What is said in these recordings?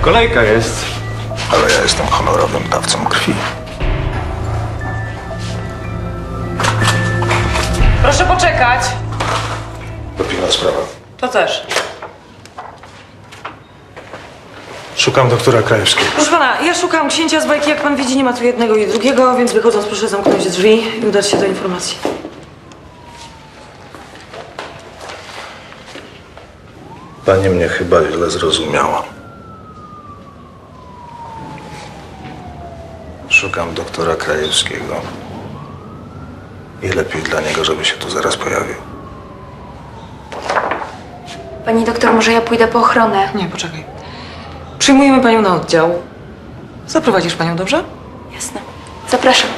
Kolejka jest. Ale ja jestem honorowym dawcą krwi. Proszę poczekać. To pilna sprawa. To też. Szukam doktora Krajewskiego. Proszę pana, ja szukam księcia z bajki. Jak pan widzi, nie ma tu jednego i drugiego, więc wychodząc proszę zamknąć drzwi i udać się do informacji. Pani mnie chyba źle zrozumiała. Szukam doktora Krajewskiego. I lepiej dla niego, żeby się tu zaraz pojawił. Pani doktor, może ja pójdę po ochronę? Nie, poczekaj. Przyjmujemy panią na oddział. Zaprowadzisz panią, dobrze? Jasne. Zapraszam.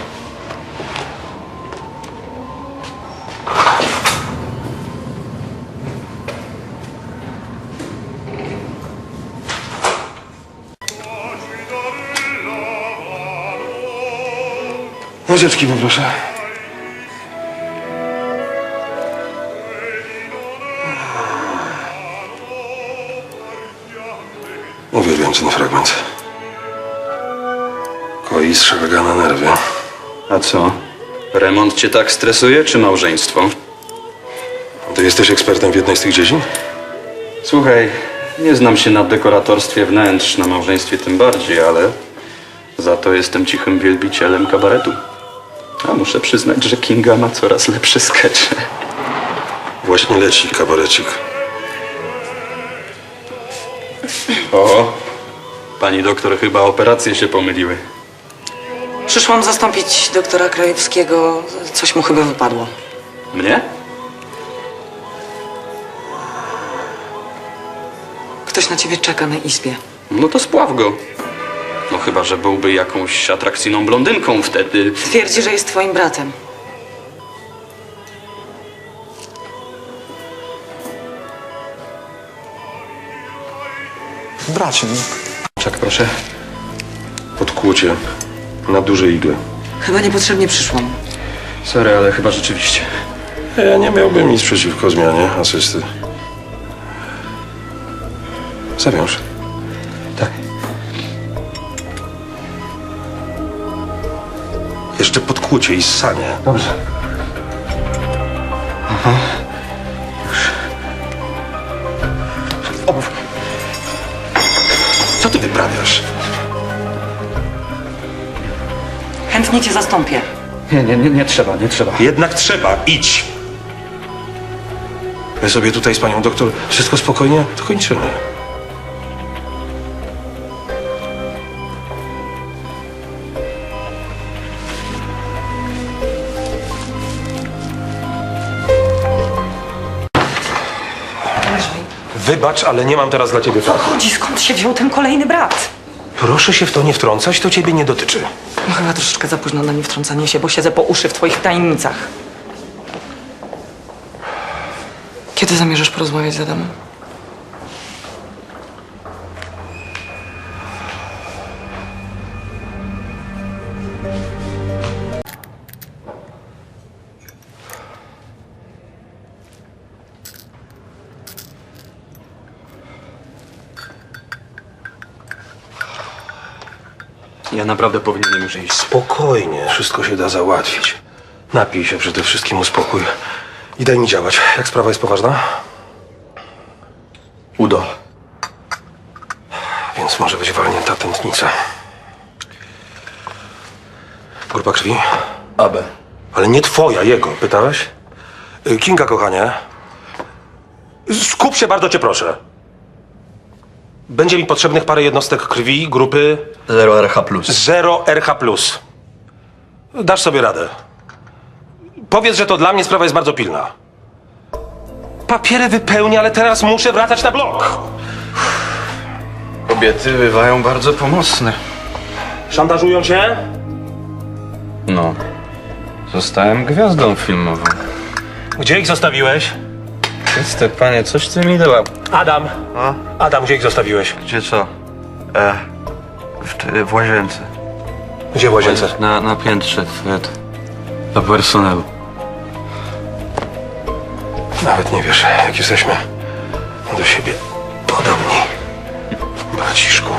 Łyżeczki poproszę. Uwielbiam ten fragment. Koi strzega na nerwy. A co? Remont cię tak stresuje, czy małżeństwo? Ty jesteś ekspertem w jednej z tych dziedzin? Słuchaj, nie znam się na dekoratorstwie wnętrz, na małżeństwie tym bardziej, ale za to jestem cichym wielbicielem kabaretu. A muszę przyznać, że Kinga ma coraz lepsze skecze. Właśnie leci kabarecik. O, pani doktor, chyba operacje się pomyliły. Przyszłam zastąpić doktora Krajewskiego. Coś mu chyba wypadło. Mnie? Ktoś na ciebie czeka na izbie. No to spław go. No chyba, że byłby jakąś atrakcyjną blondynką wtedy. Twierdzi, że jest twoim bratem. Bracie, no. Czek, proszę. Podkłucie. Na duże igle. Chyba niepotrzebnie przyszłam. Sorry, ale chyba rzeczywiście. Ja nie miałbym nic przeciwko zmianie asysty. Zawiąż. Jeszcze podkłucie i ssanie. Dobrze. Co ty wyprawiasz? Chętnie cię zastąpię. Nie, nie, nie, nie trzeba, nie trzeba. Jednak trzeba. Idź. My sobie tutaj z panią doktor wszystko spokojnie to Wybacz, ale nie mam teraz dla ciebie czasu. Chodzi, skąd się wziął ten kolejny brat? Proszę się w to nie wtrącać, to ciebie nie dotyczy. No chyba troszeczkę za późno na nie wtrącanie się, bo siedzę po uszy w twoich tajemnicach. Kiedy zamierzasz porozmawiać z Adamem? Ja naprawdę powinienem już iść. Spokojnie, wszystko się da załatwić. Napij się przede wszystkim, uspokój. I daj mi działać. Jak sprawa jest poważna? Udo. Więc może być walnięta tętnica. Grupa krwi? AB. Ale nie twoja, jego. Pytałeś? Y, Kinga, kochanie. Skup się, bardzo cię proszę. Będzie mi potrzebnych parę jednostek krwi grupy 0RH+. 0 RH+. Dasz sobie radę. Powiedz, że to dla mnie sprawa jest bardzo pilna. Papiery wypełnię, ale teraz muszę wracać na blok. Kobiety bywają bardzo pomocne. Szantażują cię? No. Zostałem gwiazdą filmową. Gdzie ich zostawiłeś? Chryste, panie, coś ty mi dała. Adam. Adam, gdzie ich zostawiłeś? Gdzie co? E, w, w łazience. Gdzie w łazience? Na, na piętrze, w, do personelu. Nawet nie wiesz, jak jesteśmy do siebie podobni. Braciszku.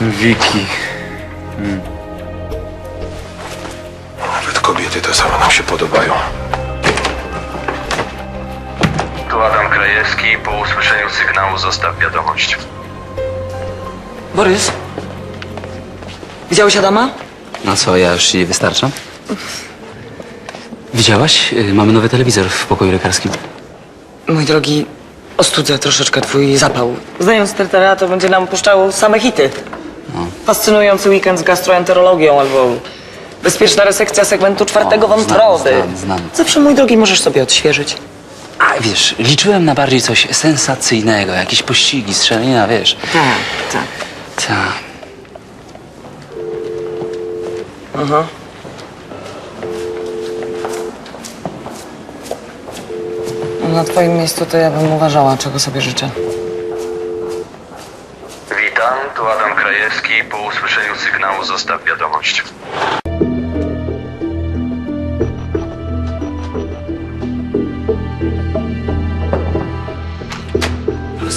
Wiki. Nawet kobiety te same nam się podobają. Krajewski. Po usłyszeniu sygnału zostaw wiadomość. Borys? Widziałeś Adama? No co, ja już nie wystarczam? Widziałaś? Y, Mamy nowy telewizor w pokoju lekarskim. Mój drogi, ostudzę troszeczkę twój zapał. Znając Tertera, to będzie nam puszczało same hity. Fascynujący weekend z gastroenterologią albo bezpieczna resekcja segmentu czwartego O, znam, wątroby. znam, znam. Zawsze, mój drogi, możesz sobie odświeżyć. A wiesz, liczyłem na bardziej coś sensacyjnego, jakieś pościgi, strzelina, wiesz. Tak, tak. Ta. Aha. Na twoim miejscu to ja bym uważała, czego sobie życzę. Witam, tu Adam Krajewski. Po usłyszeniu sygnału zostaw wiadomość.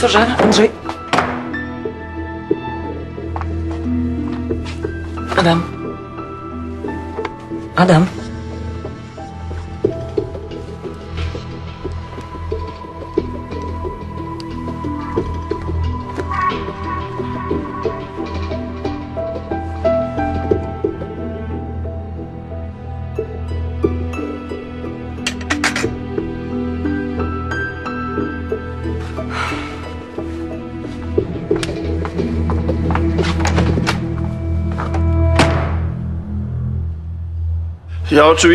Profesorze, Andrzej. Adam. Adam. Ja oczywiście